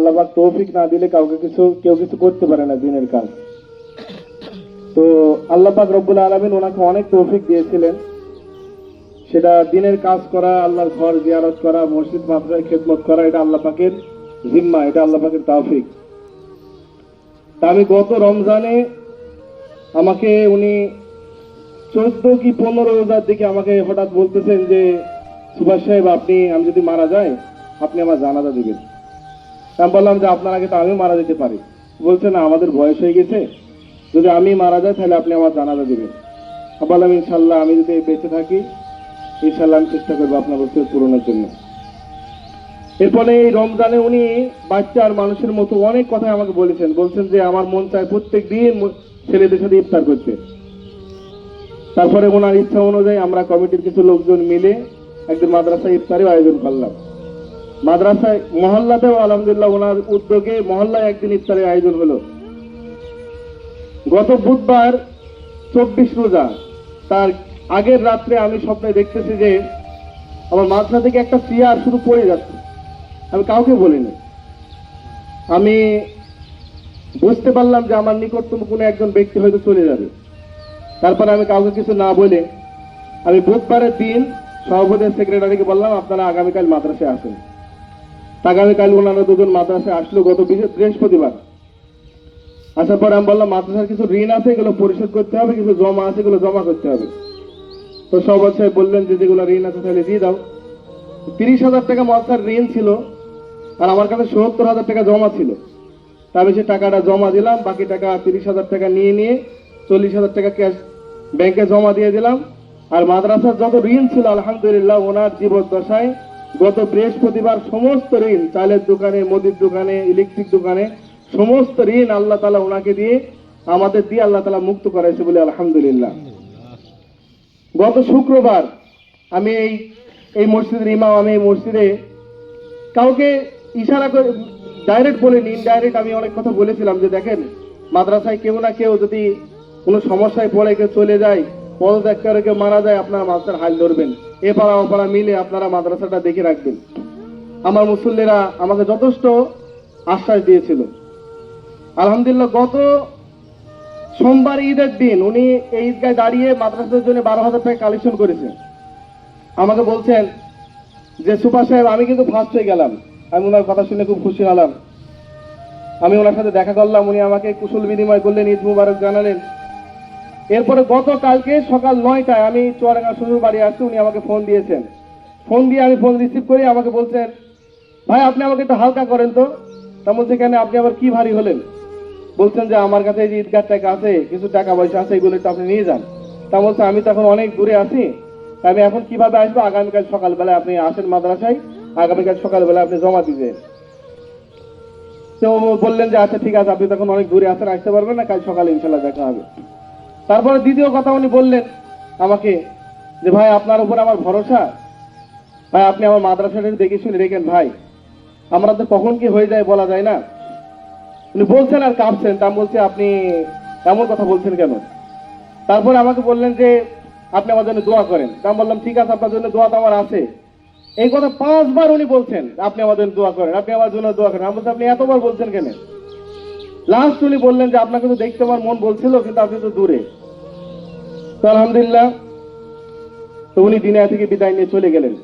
আল্লাহ পাক তৌফিক না দিলে কাউকে কিছু, কেউ কিছু করতে পারে না দিনের কাজ। তো আল্লাহ পাক রব্বুল আলমিন ওনাকে অনেক তৌফিক দিয়েছিলেন। সেটা দিনের কাজ করা, আল্লাহর ঘর জিয়ারত করা, মসজিদ, মাদ্রাসায় খেদমত করা, এটা আল্লাহ পাকের জিম্মা, এটা আল্লাহ পাকের তৌফিক। তা আমি গত রমজানে আমাকে উনি চোদ্দ কি পনেরো রোজার দিকে আমাকে হঠাৎ বলতেছেন যে, সুভাষ সাহেব, আপনি, আমি যদি মারা যাই, আপনি আমার জানাজা দিবেন। আমি বললাম যে আপনার আগে তো আমি মারা যেতে পারি। বলছে, না, আমাদের বয়স হয়ে গেছে। যদি আমি মারা যাই, তাহলে আপনি আমার জানাজা দিবেন। বললাম ইনশাল্লাহ আমি যদি বেঁচে থাকি ইনশাল্লাহ আমি চেষ্টা করব আপনার বস্তু পূরণের জন্য। এরপরে এই রমজানে উনি বাচ্চা আর মানুষের মতো অনেক কথা আমাকে বলেছেন। বলছেন যে, আমার মন চায় প্রত্যেক দিন ছেলেদের সাথে ইফতার করতে। তারপরে ওনার ইচ্ছা অনুযায়ী আমরা কমিটির কিছু লোকজন মিলে একদিন মাদ্রাসায় ইফতারের আয়োজন করলাম। মাদ্রাসায় মহল্লাতেও আলহামদুলিল্লাহ ওনার উদ্যোগে মহল্লায় একদিন ইফতারের আয়োজন হলো। গত বুধবার চব্বিশ রোজা, তার আগের রাত্রে আমি স্বপ্নে দেখতেছি যে আমার মাদ্রাসা থেকে একটা চেয়ার শুধু পড়ে যাচ্ছে। আমি কাউকে বলিনি। আমি বুঝতে পারলাম যে আমার নিকটতম কোনো একজন ব্যক্তি হয়তো চলে যাবে। তারপরে আমি কাউকে কিছু না বলে আমি বুধবারের দিন সভাপতি সেক্রেটারিকে বললাম, আপনারা আগামীকাল মাদ্রাসায় আসেন। আগামীকাল ওনারা দুজন মাদ্রাসায় আসলো গত বৃহ- বৃহস্পতিবার। আসার পরে আমি বললাম, মাদ্রাসার কিছু ঋণ আছে? এগুলো পরিশোধ করতে হবে, কিছু জমা আছে, এগুলো জমা করতে হবে। তো সভাপতি সাহেব বললেন যে, যেগুলো ঋণ আছে তাহলে দিয়ে দাও। তিরিশ হাজার টাকা মাদ্রাসার ঋণ ছিল, আর আমার কাছে সত্তর হাজার টাকা জমা ছিল। তা আমি সে টাকাটা জমা দিলাম, বাকি টাকা তিরিশ হাজার টাকা নিয়ে নিয়ে চল্লিশ হাজার টাকা ক্যাশ ব্যাংকে জমা দিয়ে দিলাম। আর মাদ্রাসার যত ঋণ ছিল, আলহামদুলিল্লাহ, ওনার জীবদ্দশায় গত বৃহস্পতিবার সমস্ত ঋণ, চালের দোকানে, মুদির দোকানে, ইলেকট্রিক দোকানে, সমস্ত ঋণ আল্লাহ তালা ওনাকে দিয়ে আমাদের দিয়ে আল্লাহ তালা মুক্ত করাইছে বলে আলহামদুলিল্লাহ। গত শুক্রবার আমি এই এই মসজিদের ইমাম, আমি এই মসজিদে কাউকে ইশারা করে, ডাইরেক্ট বলিনি, ইনডাইরেক্ট আমি অনেক কথা বলেছিলাম যে দেখেন, মাদ্রাসায় কেউ না কেউ যদি কোনো সমস্যায় পড়ে, কেউ চলে যায় পদত্যাগ করে কেউ মারা যায়, আপনারা মাদ্রাসার হাল ধরবেন। এ পাড়া ও পাড়া মিলে আপনারা মাদ্রাসাটা দেখে রাখবেন। আমার মুসল্লিরা আমাকে যথেষ্ট আশ্বাস দিয়েছিল। আলহামদুলিল্লাহ, গত সোমবার ঈদের দিন উনি এই ঈদগায় দাঁড়িয়ে মাদ্রাসার জন্য বারো হাজার টাকা কালেকশন করেছেন আমাকে বলছেন যে, সুপার সাহেব, আমি কিন্তু ফার্স্ট হয়ে গেলাম। আমি ওনার কথা শুনে খুব খুশি হলাম। আমি ওনার সাথে দেখা করলাম, উনি আমাকে কুশল বিনিময় করলেন, ঈদ মুবারক জানালেন। এরপরে গতকালকে সকাল নয়টায় আমি চুয়াডাঙ্গা শ্বশুর বাড়ি আসছি, উনি আমাকে ফোন দিয়েছেন। ফোন দিয়ে আমি ফোন রিসিভ করি, আমাকে বলছেন, ভাই, আপনি আমাকে একটু হালকা করেন তো। তা বলছে, কেন? আপনি আবার কি ভারী হলেন? বলছেন যে, আমার কাছে এই যে ঈদগার টাকা আছে, কিছু টাকা পয়সা আছে, এগুলো একটু আপনি নিয়ে যান। তা বলছে, আমি তো এখন অনেক দূরে আছি। আমি এখন কীভাবে আসব? আগামীকাল সকালবেলায় আপনি আসেন মাদ্রাসায়, আগামীকাল সকালবেলা আপনি জমা দিবেন। তো বললেন যে আচ্ছা ঠিক আছে, আপনি তখন অনেক দূরে আছেন, আসতে পারবেন না, কাল সকালে ইনশাল্লাহ দেখা হবে। তারপরে দ্বিতীয় কথা উনি বললেন আমাকে যে, ভাই, আপনার উপর আমার ভরসা। ভাই, আপনি আমার মাদ্রাসাটা দেখে শুনে রেখেন, ভাই। আমরা তো কখন কি হয়ে যায় বলা যায় না। উনি বলছেন আর কাঁপছেন। তা বলছি, আপনি এমন কথা বলছেন কেন? তারপরে আমাকে বললেন যে, আপনি আমার জন্য দোয়া করেন। তা বললাম, ঠিক আছে, আপনার জন্য দোয়া তো আমার আছে। এই কথা পাঁচবার উনি বলছেন, আপনি আমার জন্য দোয়া করেন, আপনি আমার জন্য দোয়া করেন। আমি বলছি, আপনি এতবার বলছেন কেন? লাস্ট উনি বললেন যে, আপনাকে তো দেখতে আমার মন বলছিল, কিন্তু আপনি তো দূরে। তো আলহামদুলিল্লাহ, তো উনি দিনে থেকে বিদায় নিয়ে চলে গেলেন।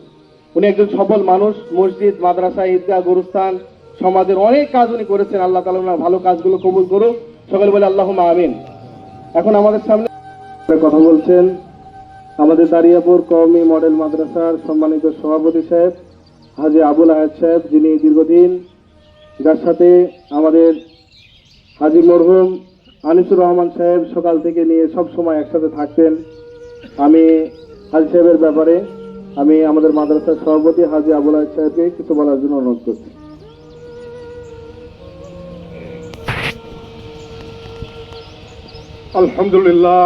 উনি একজন সফল মানুষ, মসজিদ, মাদ্রাসা, ঈদগাহ, গুরুস্থান, সমাজের অনেক কাজ উনি করেছেন। আল্লাহ তালা ওনার ভালো কাজগুলো কবুল করুক। সকলে বলে আল্লাহ আমিন। এখন আমাদের সামনে কথা বলছেন আমাদের দারিয়াপুর কওমি মডেল মাদ্রাসার সম্মানিত সভাপতি সাহেব, হাজি আবুল আহাদ সাহেব, যিনি দীর্ঘদিন যার সাথে আমাদের হাজি মরহুম আনিসুর রহমান সাহেব সকাল থেকে নিয়ে সব সময় একসাথে থাকতেন। আমি হাজি সাহেবের ব্যাপারে, আমি আমাদের মাদ্রাসার সভাপতি হাজি আবুল সাহেবকে কিছু বলার জন্য অনুরোধ করছি। আলহামদুলিল্লাহ।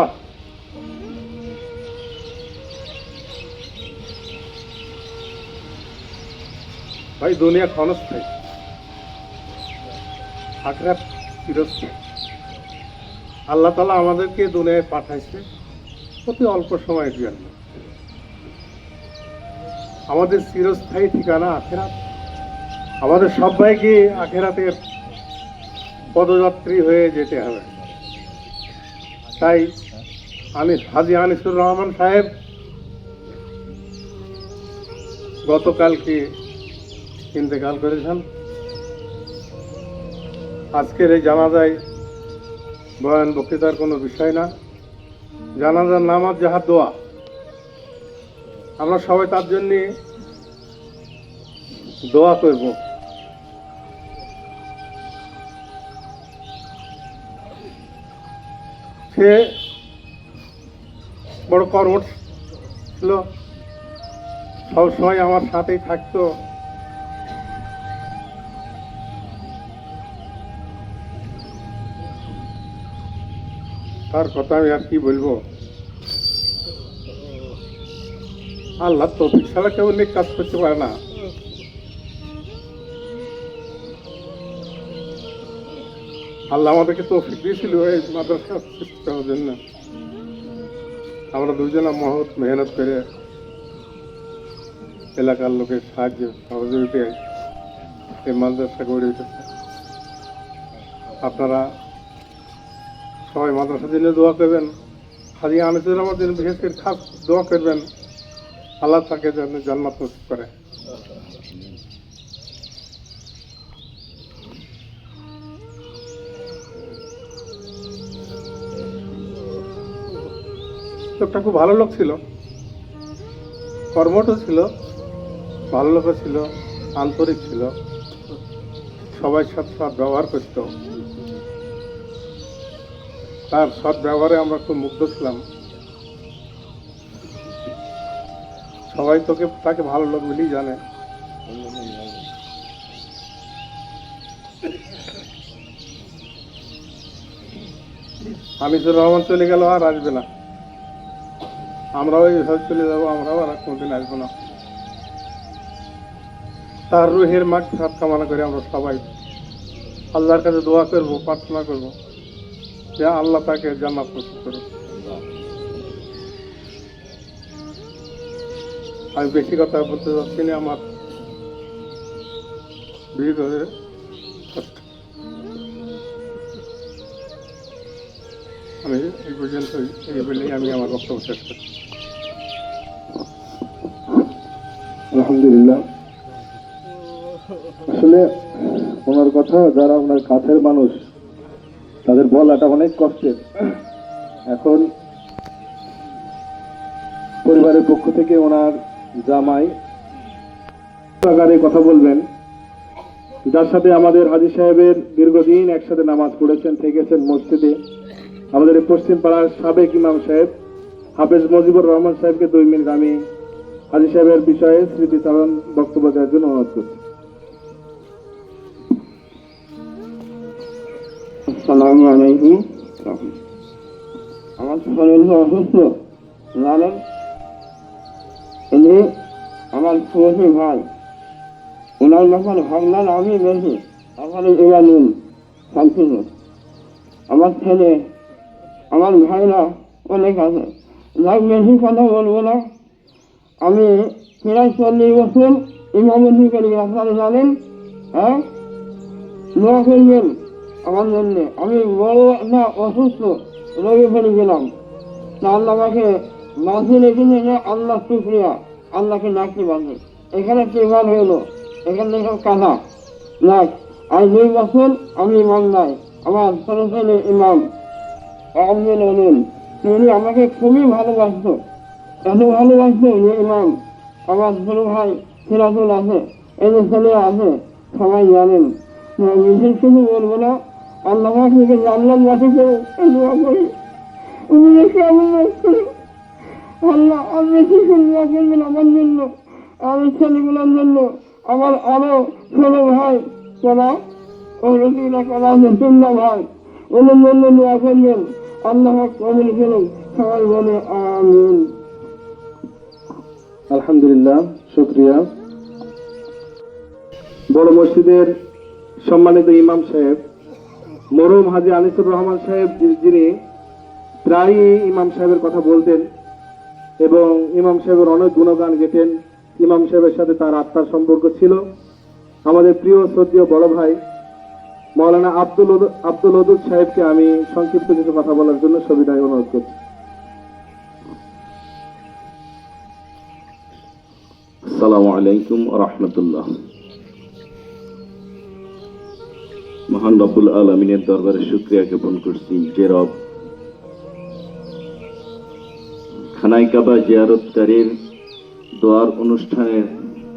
ভাই, দুনিয়া ক্ষণস্থায়ী। আখরাত চিরস্থায়ী আল্লাহ তালা আমাদেরকে দুনিয়ায় পাঠাইছে, অতি অল্প সময়ের জন্য। আমাদের চিরস্থায়ী ঠিকানা আখেরাত। আমাদের সবাইকে আখেরাতের পদযাত্রী হয়ে যেতে হবে। তাই আনিস হাজি আনিসুর রহমান সাহেব, গতকালকে ইন্তেকাল করেছেন। আজকের এই জানাজায় বয়ান, বক্তৃতার কোনো বিষয় না। জানাজার নামাজ যাহা দোয়া। আমরা সবাই তার জন্যে দোয়া করব। সে বড় কর্মঠ ছিল। সবসময় আমার সাথেই থাকতো। তার কথা আমি আর কি বলব? আল্লাহ তৌফিক ছাড়া কেউ নেক কাজ করতে পারে না। আল্লাহ আমাদেরকে তৌফিক দিয়েছিল এই মাদ্রাসা করার জন্য। আমরা দুজনা মহৎ মেহনত করে এলাকার লোকের সাহায্য, সহযোগিতায় এই মাদ্রাসা গড়ে উঠেছে। আপনারা সবাই মাদ্রাসার জন্য দোয়া করবেন। হাজি আনিসুর জন্য বিশেষ করে খাস দোয়া করবেন। আল্লাহ তাকে যেন জান্নাত নসিব করে। লোকটা খুব ভালো লোক ছিল। কর্মঠ ছিল, ভালো লোক ছিল, আন্তরিক ছিল। সবাই সাথে ব্যবহার করত। তার সৎ ব্যবহারে আমরা খুব মুগ্ধ ছিলাম। সবাই তোকে, তাকে ভালো লোক বলেই জানে। আনিসুর রহমান চলে গেল আর আসবে না। আমরাও এইভাবে চলে যাব, আমরাও আর কোনোদিন আসব না। তার রুহের মাঠ সাত কামনা করে আমরা সবাই আল্লাহর কাছে দোয়া করব, প্রার্থনা করব। যে আল্লাহ তাকে জান্নাত নসিব করুন আমি বেশি কথা বলতে চাচ্ছি না, আমার কষ্ট। আমি এই পর্যন্ত এই বলেই আমি আমার বক্তব্য শেষ করছি। আলহামদুলিল্লাহ। আসলে ওনার কথা, যারা ওনার কাছের মানুষ তাদের বলাটা অনেক কষ্টের এখন পরিবারের পক্ষ থেকে ওনার জামাই আকারে কথা বলবেন। যার সাথে আমাদের হাজি সাহেবের দীর্ঘদিন একসাথে নামাজ পড়েছেন, থেকেছেন মসজিদে। আমাদের পশ্চিম পাড়ার সাবেক ইমাম সাহেব হাফেজ মজিবুর রহমান সাহেবকে দুই মিনিট আমি হাজি সাহেবের বিষয়ে স্মৃতিচারণ বক্তব্য দেওয়ার জন্য অনুরোধ করছি। শরীর অসুস্থ ইনি আমার ভাই, ওনার যখন ভাবনার আমি বেশি শান্তিল আমার ছেলে, আমার ভাইরা অনেক আছে। বেশি কথা বলব না। আমি প্রায় চল্লিশ বছর ইমামতি করি আপনারা জানেন? হ্যাঁ? দোয়া করবেন আমার জন্য। আমি বড় একটা অসুস্থ রোগে পড়ে গেলাম তা আল্লাহ আমাকে রেখেছে যে আল্লাহ শুক্রিয়া। আল্লাহকে ডাকতে পারবে। এখানে টেবার হইল এখানে সব কাঁথা নাক আর দুই বছর আমি ইমাম নাই। আমার ছেলে ইমাম। আব্দুল অনুল তিনি আমাকে খুবই ভালোবাসত। এত ভালোবাসতো যে ইমাম। আমার ছোট ভাই সিরাজুল আছে যে ছেলে আছে, সবাই জানেন। বিশেষ কিছু বলব না। আল্লাহ থেকে জানলাম বাসি করে, এই দোয়া করি। দেখে আমি আল্লাহ, আমি করে দোয়া করবেন আমার জন্য? আমার ছেলেগুলোর জন্য আমার আরও ছোট ভাই ওরা করা ভাই করবেন। আল্লাহ কবুল করুন সবাই বলে, আমিন। আলহামদুলিল্লাহ, শুক্রিয়া। বড় মসজিদের সম্মানিত ইমাম সাহেব, মরহুম হাজি আনিসুর রহমান সাহেব, যিনি প্রায়ই ইমাম সাহেবের কথা বলতেন এবং ইমাম সাহেবের অনেক গুণগান গেতেন। ইমাম সাহেবের সাথে তার আত্মার সম্পর্ক ছিল। আমাদের প্রিয়, শ্রদ্ধীয় বড় ভাই মৌলানা আব্দুল আব্দুল ওদুদ সাহেবকে আমি সংক্ষিপ্ত কিছু কথা বলার জন্য সবিদায় অনুরোধ করছি। আসসালামু আলাইকুম রহমতুল্লাহ। মহান রব্বুল আলমিনের দরবারে শুক্রিয়া জ্ঞাপন করছি যে রব খানাই কাবা জিয়ারতকারীর দোয়ার অনুষ্ঠানে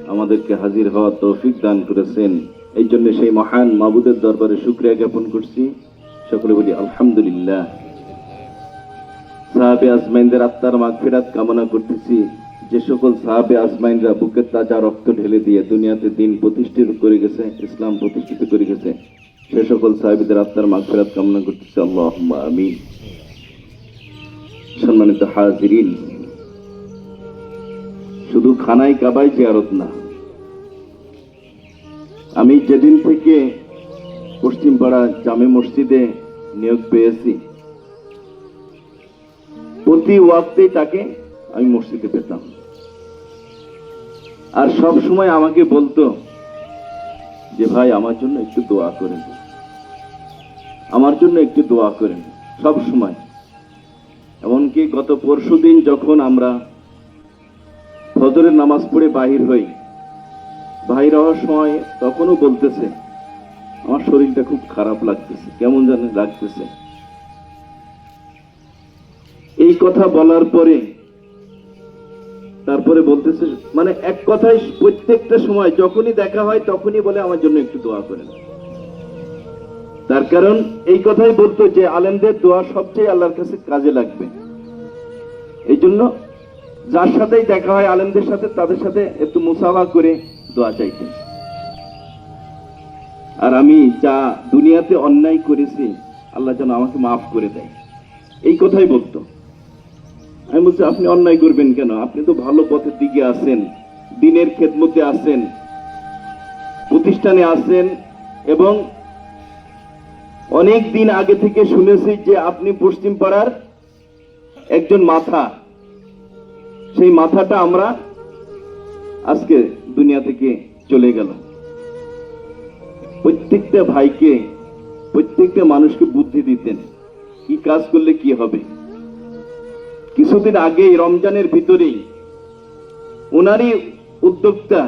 আমাদেরকে হাজির হওয়া তৌফিক দান করেছেন। এই জন্য সেই মহান মাবুদের দরবারে শুক্রিয়া জ্ঞাপন করছি। সকলে বলি আলহামদুলিল্লাহ। সাহাবে আজমাইনদের আত্মার মাগফিরাত কামনা করতেছি। যে সকল সাহাবে আজমাইনরা বুকের তাজা রক্ত ঢেলে দিয়ে দুনিয়াতে দিন প্রতিষ্ঠিত করে গেছে, ইসলাম প্রতিষ্ঠিত করে গেছে, সে সকল সাহাবিদের আত্মার মাগফিরাত কামনা করতেছি। আল্লাহ আমিন। সম্মানিত হাজিরিন, শুধু খানাই কাবাই জিয়ারত না, আমি যেদিন থেকে পশ্চিমপাড়া জামে মসজিদে নিয়োগ পেয়েছি, প্রতি ওয়াক্তেই তাকে আমি মসজিদে পেতাম। আর সব সময় আমাকে বলতো যে, ভাই, আমার জন্য একটু দোয়া করেন। আমার জন্য একটু দোয়া করেন। সব সময়। এমনকি গত পরশু দিন যখন আমরা ফজরের নামাজ পড়ে বাহির হই, বাহির হওয়ার সময় তখনও বলতেছে, আমার শরীরটা খুব খারাপ লাগতেছে, কেমন জানে লাগতেছে। এই কথা বলার পরে, তারপরে বলতেছে মানে এক কথায় প্রত্যেকটা সময় যখনই দেখা হয় তখনই বলে, আমার জন্য একটু দোয়া করেন। তার কারণ, এই কথাই বলতো যে আলেমদের দোয়া সবচেয়ে আল্লাহর কাছে কাজে লাগবে। এই জন্য যার সাথেই দেখা হয় আলেমদের সাথে, তাদের সাথে একটু মুসাফা করে দোয়া চাইতেন। আর আমি যা দুনিয়াতে অন্যায় করেছি, আল্লাহ যেন আমাকে মাফ করে দেয়। এই কথাই বলতো। আমি বলছি, আপনি অন্যায় করবেন কেন? আপনি তো ভালো পথের দিকে আছেন, দিনের খেদমতে আছেন, প্রতিষ্ঠানে আছেন, এবং অনেক দিন আগে থেকে শুনেছি যে আপনি পশ্চিম পাড়ার একজন মাথা। সেই মাথাটা আমরা আজকে দুনিয়া থেকে চলে গেল প্রত্যেকটা ভাইকে, প্রত্যেকটা মানুষকে বুদ্ধি দিতেন, কি কাজ করলে কি হবে। কিছুদিন আগে রমজানের ভিতরেই ওনারই উদ্যোক্তা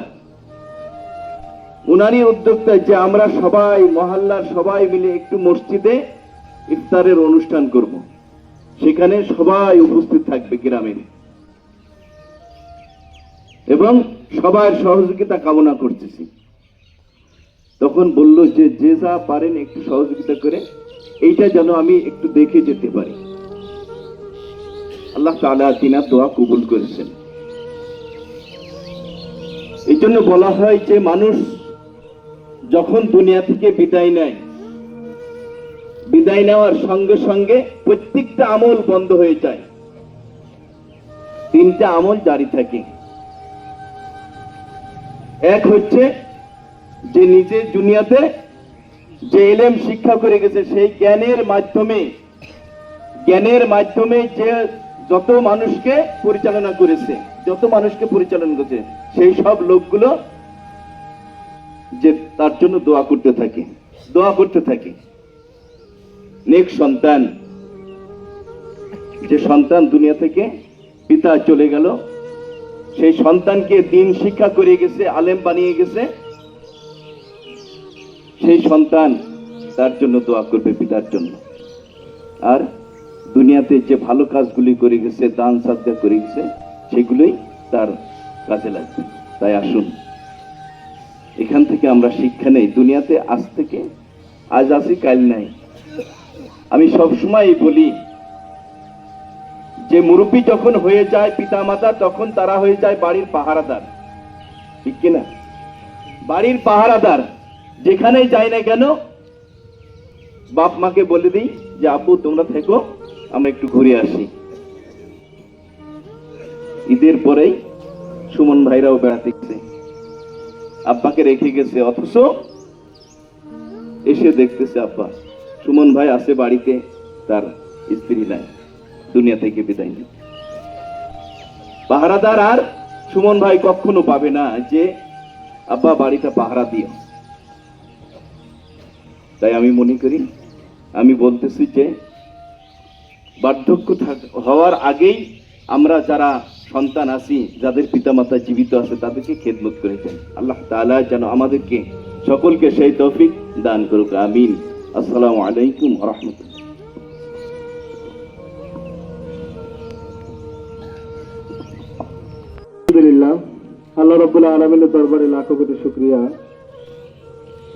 ওনারই উদ্যোক্তা যে আমরা সবাই, মহল্লার সবাই মিলে একটু মসজিদে ইফতারের অনুষ্ঠান করব। সেখানে সবাই উপস্থিত থাকবে গ্রামের। এবং সবার সহযোগিতা কামনা করতেছি। তখন বলল যে যে যা পারেন একটু সহযোগিতা করে, এইটা যেন আমি একটু দেখে যেতে পারি। আল্লাহ তাআলা তিনার দোয়া কবুল করেছেন। এই জন্য বলা হয় যে, মানুষ যখন দুনিয়া থেকে বিদায় নেয়, বিদায় নেওয়ার সঙ্গে সঙ্গে প্রত্যেকটা আমল বন্ধ হয়ে যায়। তিনটা আমল জারি থাকে। এক হচ্ছে যে নিজে দুনিয়াতে যে এলেম শিক্ষা করে গেছে, সেই জ্ঞানের মাধ্যমে জ্ঞানের মাধ্যমে যে যত মানুষকে পরিচালনা করেছে, যত মানুষকে পরিচালনা করেছে, সেই সব লোকগুলো যে তার জন্য দোয়া করতে থাকে। দোয়া করতে থাকে। নেক সন্তান। যে সন্তান দুনিয়া থেকে পিতা চলে গেল, সেই সন্তানকে দিন শিক্ষা করে গেছে, আলেম বানিয়ে গেছে। সেই সন্তান তার জন্য দোয়া করবে পিতার জন্য। আর দুনিয়াতে যে ভালো কাজগুলি করে গেছে, দান সাদ্দা করে গেছে, সেগুলোই তার কাজে লাগবে। তাই আসুন। এখান থেকে আমরা শিক্ষা নেই। দুনিয়াতে আজ থেকে, আজ আসি, কাল নাই। আমি সব সময় বলি, যে মুরব্বী যখন হয়ে যায় পিতা মাতা তখন তারা হয়ে যায় বাড়ির পাহারাদার। ঠিক কিনা? বাড়ির পাহারাদার যেখানেই যাই না কেন, বাপ মাকে বলে দিই যে, আপু, তোমরা থেকো, আমরা একটু ঘুরে আসি। ঈদের পরেই সুমন ভাইরাও বেড়াতে গেছে। আব্বাকে রেখে গেছে, অথচ এসে দেখতেছে আব্বা, সুমন ভাই আছে বাড়িতে, তার স্ত্রী নাই, দুনিয়া থেকে বিদায় নেই পাহারাদার আর সুমন ভাই কখনো পাবে না যে আব্বা বাড়িটা পাহারা দিও তাই আমি মনে করি, আমি বলতেছি যে বার্ধক্য হওয়ার আগেই আমরা যারা সন্তান আছি যাদের পিতামাতা জীবিত আছে, তাদেরকে খেদমত করেছেন আল্লাহ তাআলা যেন আমাদেরকে সকলকে সেই তৌফিক দান করুক, আমিন। আসসালামু আলাইকুম রহমতুল্লাহ। আলহামদুলিল্লাহ, আল্লাহ রব্বুল্লাহ আলমিনের দরবারে লাখো কোটি শুক্রিয়া।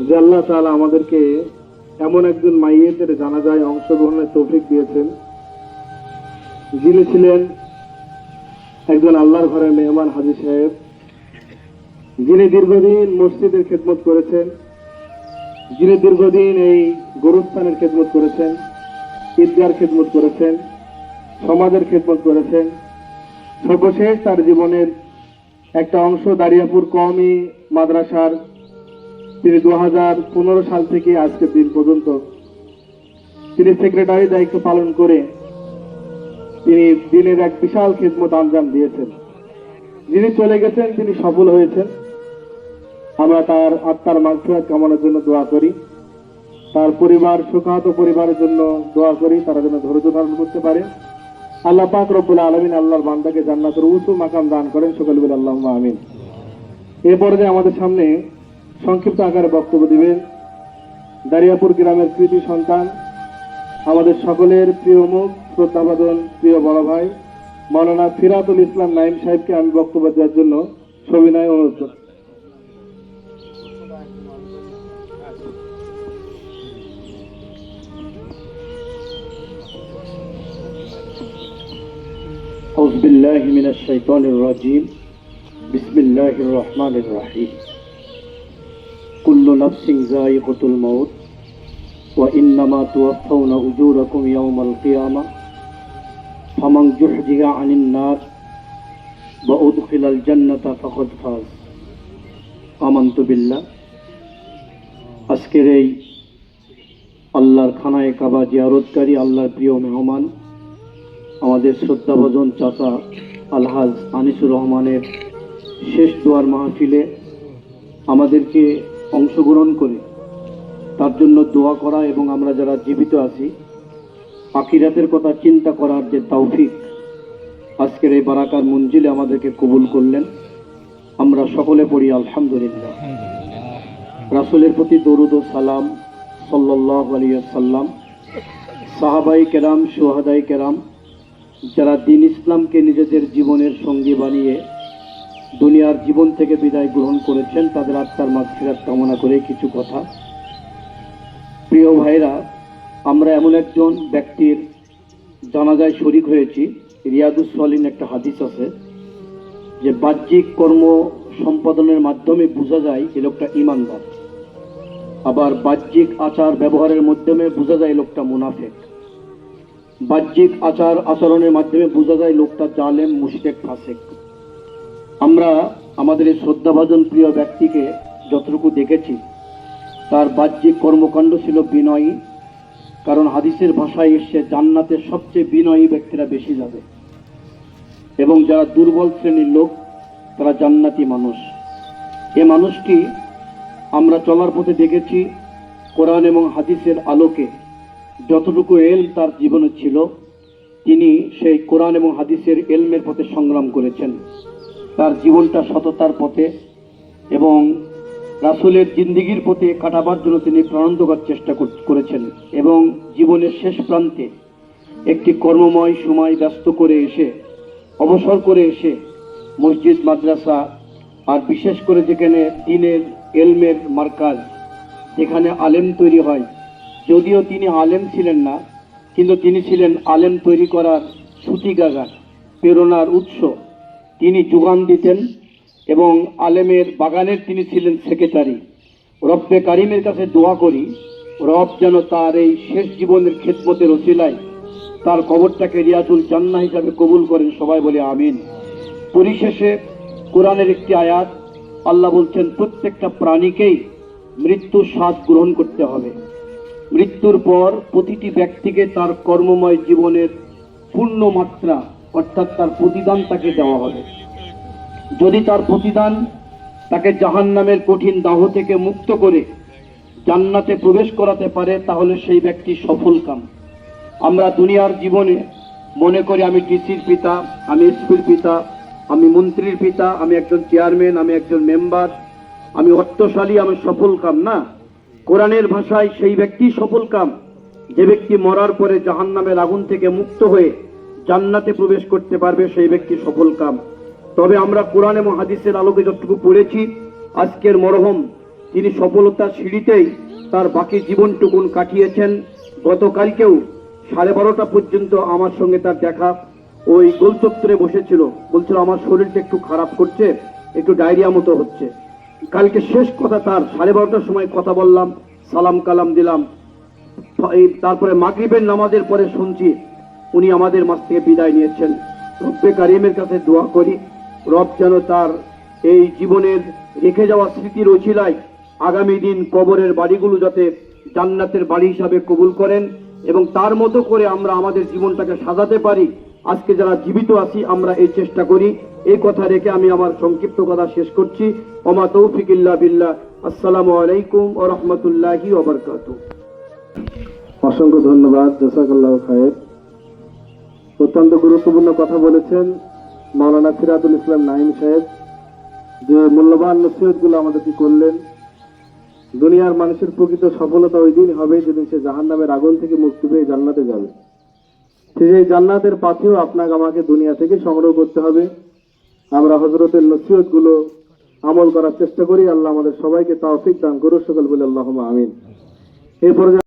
যে আল্লাহ তাআলা আমাদেরকে এমন একজন মাইয়েদের জানাজায় অংশগ্রহণের তৌফিক দিয়েছেন। যিনি ছিলেন একজন আল্লাহর ঘরের মেহমান হাজি সাহেব, যিনি দীর্ঘদিন মসজিদের খেদমত করেছেন, যিনি দীর্ঘদিন এই গরুস্থানের খেদমত করেছেন, ঈদগার খেদমত করেছেন, সমাজের খেদমত করেছেন, সর্বশেষ তার জীবনের একটা অংশ দারিয়াপুর কওমি মাদ্রাসার, তিনি দু সাল থেকে আজকের দিন পর্যন্ত তিনি সেক্রেটারি দায়িত্ব পালন করে তিনি দিনের এক বিশাল খেদমত আঞ্জাম দিয়েছেন। যিনি চলে গেছেন, তিনি সফল হয়েছেন। আমরা তার আত্মার মাগফিরাত কামনার জন্য দোয়া করি। তার পরিবার, সুখাত পরিবারের জন্য দোয়া করি, তারা যেন ধৈর্য ধারণ করতে পারে। আল্লাহ পাক রব্বুল আলমিন আল্লাহর বান্দাকে জান্নাতের উঁচু মাকাম দান করেন। সকল বলে আল্লাহ আমিন। এ পর্যায়ে আমাদের সামনে সংক্ষিপ্ত আকারে বক্তব্য দিবেন দারিয়াপুর গ্রামের কৃতি সন্তান, আমাদের সকলের প্রিয় মুখ শ্রদ্ধাবাদন প্রিয় বড় ভাই মৌলানা ফিরাতুল ইসলাম নাইম সাহেবকে আমি বক্তব্য দেওয়ার জন্য সবিনয় অনুরোধ করছি أعوذ بالله من الشيطان الرجيم بسم الله الرحمن الرحيم كل نفس ذائقة الموت وإنما توفون أجوركم يوم القيامة ফামাং জুহজিয়া আনিন নার বা উদখিলাল জান্নাতা ফকত ফাজ আমান্তবিল্লা আজকের এই আল্লাহর খানায় কাবা জিয়ারতকারী আল্লাহর প্রিয় মেহমান, আমাদের শ্রদ্ধাভজন চাচা আলহাজ আনিসুর রহমানের শেষ দোয়ার মাহফিলে আমাদেরকে অংশগ্রহণ করে তার জন্য দোয়া করা এবং আমরা যারা জীবিত আছি আখিরাতের কথা চিন্তা করার যে তৌফিক, আজকের এই বারাকার মঞ্জিলে আমাদেরকে কবুল করলেন। আমরা সকলে পড়ি, আলহামদুলিল্লাহ। রাসুলের প্রতি দরুদ ও সালাম সাল্লাহ আলিয়া সাল্লাম সাহাবাই কেরাম সোহাদাই কেরাম, যারা দিন ইসলামকে নিজেদের জীবনের সঙ্গী বানিয়ে দুনিয়ার জীবন থেকে বিদায় গ্রহণ করেছেন, তাদের আত্মার মাগফিরাত কামনা করে কিছু কথা। প্রিয় ভাইরা আমরা এমন একজন ব্যক্তির জানাজায় শরিক হয়েছি, রিয়াদুস সলিন একটা হাদিস আছে, যে বাহ্যিক কর্ম সম্পাদনের মাধ্যমে বোঝা যায় এ লোকটা ইমানদার। আবার বাহ্যিক আচার ব্যবহারের মাধ্যমে বোঝা যায় লোকটা মুনাফেক। বাহ্যিক আচার আচরণের মাধ্যমে বোঝা যায় লোকটা জালেম মুশটেক ফাসেক। আমরা আমাদের এই শ্রদ্ধাভাজন প্রিয় ব্যক্তিকে যতটুকু দেখেছি, তার বাহ্যিক কর্মকাণ্ড ছিল বিনয়ী কারণ হাদিসের ভাষায় এসে জান্নাতের সবচেয়ে বিনয়ী ব্যক্তিরা বেশি যাবে। এবং যারা দুর্বল শ্রেণির লোক, তারা জান্নাতি মানুষ। এ মানুষটি আমরা চলার পথে দেখেছি কোরআন এবং হাদিসের আলোকে যতটুকু এল তার জীবনে ছিল, তিনি সেই কোরআন এবং হাদিসের এলমের পথে সংগ্রাম করেছেন। তার জীবনটা সততার পথে এবং রাসূলের জিন্দিগির পথে কাটাবার জন্য তিনি প্রাণান্তকর চেষ্টা কর- করেছেন এবং জীবনের শেষ প্রান্তে একটি কর্মময় সময় ব্যস্ত করে এসে, অবসর করে এসে মসজিদ, মাদ্রাসা আর বিশেষ করে যেখানে দিনের এলমের মার্কাজ, যেখানে আলেম তৈরি হয়। যদিও তিনি আলেম ছিলেন না, কিন্তু তিনি ছিলেন আলেম তৈরি করার ছুটিগাগার প্রেরণার উৎস। তিনি যোগান দিতেন এবং আলেমের বাগানের তিনি ছিলেন সেক্রেটারি। রব্বে কারিমের কাছে দোয়া করি, রব যেন তার এই শেষ জীবনের খেদমতের ওসিলায় তার কবরটাকে রিয়াজুল জান্না হিসাবে কবুল করেন সবাই বলে আমিন। পরিশেষে কোরআনের একটি আয়াত, আল্লাহ বলছেন, প্রত্যেকটা প্রাণীকেই মৃত্যুর স্বাদ গ্রহণ করতে হবে। মৃত্যুর পর প্রতিটি ব্যক্তিকে তার কর্মময় জীবনের পূর্ণ মাত্রা অর্থাৎ তার প্রতিদান তাকে দেওয়া হবে। যদি তার প্রতিদান তাকে জাহান্নামের কঠিন দাহ থেকে মুক্ত করে জান্নাতে প্রবেশ করাতে পারে, তাহলে সেই ব্যক্তি সফল কাম। আমরা দুনিয়ার জীবনে মনে করি আমি ডিসির পিতা, আমি এসপির পিতা, আমি মন্ত্রীর পিতা, আমি একজন চেয়ারম্যান, আমি একজন মেম্বার, আমি অর্থশালী, আমি সফল কাম না। কোরআনের ভাষায় সেই ব্যক্তি সফল কাম। যে ব্যক্তি মরার পরে জাহান্নামের আগুন থেকে মুক্ত হয়ে জান্নাতে প্রবেশ করতে পারবে, সেই ব্যক্তি সফল কাম। তবে আমরা কোরআন এবং হাদিসের আলোকে যতটুকু পড়েছি, আজকের মরহম তিনি সফলতার সিঁড়িতেই তার বাকি জীবনটুকুন কাটিয়েছেন। গতকালকেও সাড়ে বারোটা পর্যন্ত আমার সঙ্গে তার দেখা। ওই গোলচত্বরে বসেছিল। বলছিল, আমার শরীরটা একটু খারাপ করছে, একটু ডায়রিয়া মতো হচ্ছে। কালকে শেষ কথা তার, সাড়ে বারোটার সময় কথা বললাম, সালাম কালাম দিলাম। এই তারপরে মাগরিবের নামাজের পরে শুনছি, উনি আমাদের মাছ থেকে বিদায় নিয়েছেন। রব্বে কারিমের কাছে দোয়া করি। রব যেন তার এই জীবনের রেখে যাওয়া স্মৃতির ওছিলায় আগামী দিন কবরের বাড়িগুলো যাতে জান্নাতের বাড়ি হিসাবে কবুল করেন এবং তার মতো করে আমরা আমাদের জীবনটাকে সাজাতে পারি। আজকে যারা জীবিত আছি, আমরা এই চেষ্টা করি। এই কথা রেখে আমি আমার সংক্ষিপ্ত কথা শেষ করছি। ওমা তৌফিকিল্লা বিল্লাহ। আসসালামু আলাইকুম ও রহমতুল্লাহি ওবরকাতুহ অসংখ্য ধন্যবাদ। জসাকাল্লাহ খায়ের। অত্যন্ত গুরুত্বপূর্ণ কথা বলেছেন। মাওলানা সিরাজুল ইসলাম নাইম সাহেব, যে মূল্যবান নসিহতগুলো আমাদেরকে করলেন, দুনিয়ার মানুষের প্রকৃত সফলতা ওই দিন হবে যেদিন সে জাহান নামের আগুন থেকে মুক্তি পেয়ে জান্নাতে যাবে। সেই জান্নাতের পাথেও আপনাকে আমাকে দুনিয়া থেকে সংগ্রহ করতে হবে, আমরা হজরতের নসিহতগুলো আমল করার চেষ্টা করি। আল্লাহ আমাদের সবাইকে তাওফিক দান করুক সকল বলে আল্লাহ আমিন। এই পর্যায়ে